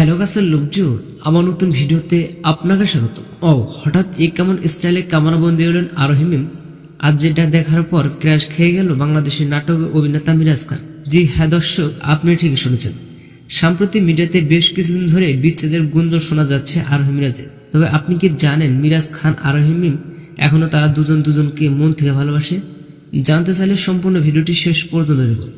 Hello গাছের লোকজন, আমার নতুন ভিডিওতে আপনাকে স্বাগত। ও, হঠাৎ এই কেমন স্টাইলে কামারাবন্দি হলেন আরোহিমিম আজ যেটা দেখার পর ক্র্যাশ খেয়ে গেল বাংলাদেশের নাটক অভিনেতা মিরাজ খান। জি হ্যাঁ দর্শক, আপনি ঠিকই শুনেছেন। সাম্প্রতি মিডিয়াতে বেশ কিছুদিন ধরে বিচ্ছেদের গুঞ্জন শোনা যাচ্ছে আরোহী মিরাজের। তবে আপনি কি জানেন মিরাজ খান আরোহিমিম এখনও তারা দুজন দুজনকে মন থেকে ভালোবাসে? জানতে চাইলে সম্পূর্ণ ভিডিওটি শেষ পর্যন্ত দেখুন।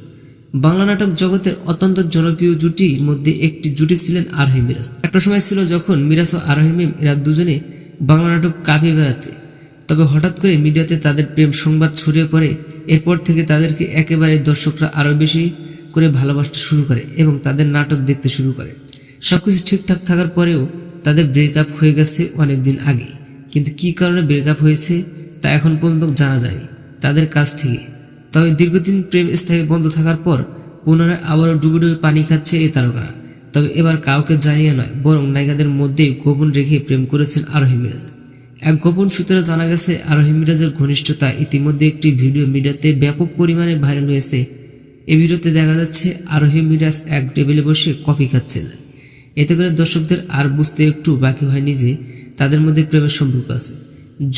বাংলা নাটক জগতের অত্যন্ত জনপ্রিয় জুটির মধ্যে একটি জুটি ছিলেন আরোহী মিরাজ। একটা সময় ছিল যখন মিরাজ ও আরোহী মিম, এরা দুজনে বাংলা নাটক কাঁপিয়ে বেড়াতে। তবে হঠাৎ করে মিডিয়াতে তাদের প্রেম সংবাদ ছড়িয়ে পড়ে। এরপর থেকে তাদেরকে একেবারে দর্শকরা আরও বেশি করে ভালোবাসতে শুরু করে এবং তাদের নাটক দেখতে শুরু করে। সবকিছু ঠিকঠাক থাকার পরেও তাদের ব্রেকআপ হয়ে গেছে অনেকদিন আগে কিন্তু কি কারণে ব্রেকআপ হয়েছে তা এখন পর্যন্ত জানা যায়নি। তাদের কাছ থেকে তবে দীর্ঘদিন প্রেম স্থায়ী বন্ধ থাকার পর পুনরায় আবারও ডুবে ডুবে পানি খাচ্ছে এই তারকা তবে এবার কাউকে জানিয়ে নয়, বরং নায়িকাদের মধ্যেই গোপন রেখে প্রেম করেছেন আরোহী মিরাজ। এক গোপন সূত্রে জানা গেছে, আরোহী মিরাজের ঘনিষ্ঠতা ইতিমধ্যে একটি ভিডিও মিডিয়াতে ব্যাপক পরিমাণে ভাইরাল হয়েছে। এই ভিডিওতে দেখা যাচ্ছে, আরোহী মিরাজ এক টেবিলে বসে কফি খাচ্ছেন। এতে করে দর্শকদের আর বুঝতে একটু বাকি হয়নি যে তাদের মধ্যে প্রেমের সম্পর্ক আছে।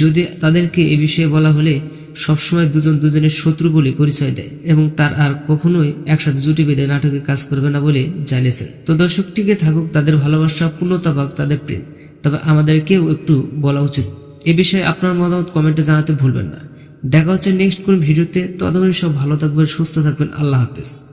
যদি তাদেরকে এ বিষয়ে বলা হলে সবসময় দুজন দুজনের শত্রু বলে পরিচয় দেয় এবং তার আর কখনোই একসাথে জুটি বেঁধে নাটকে কাজ করবে না বলে জানিয়েছেন। তো দর্শক, টিকে থাকুক, তাদের ভালোবাসা, পূর্ণতা পাক তাদের প্রেম। তবে আমাদেরকেও একটু বলা উচিত। এ বিষয়ে আপনার মতামত কমেন্টে জানাতে ভুলবেন না। দেখা হচ্ছে নেক্সট কোন ভিডিওতে। ততক্ষণ সব ভালো থাকবেন, সুস্থ থাকবেন। আল্লাহ হাফেজ।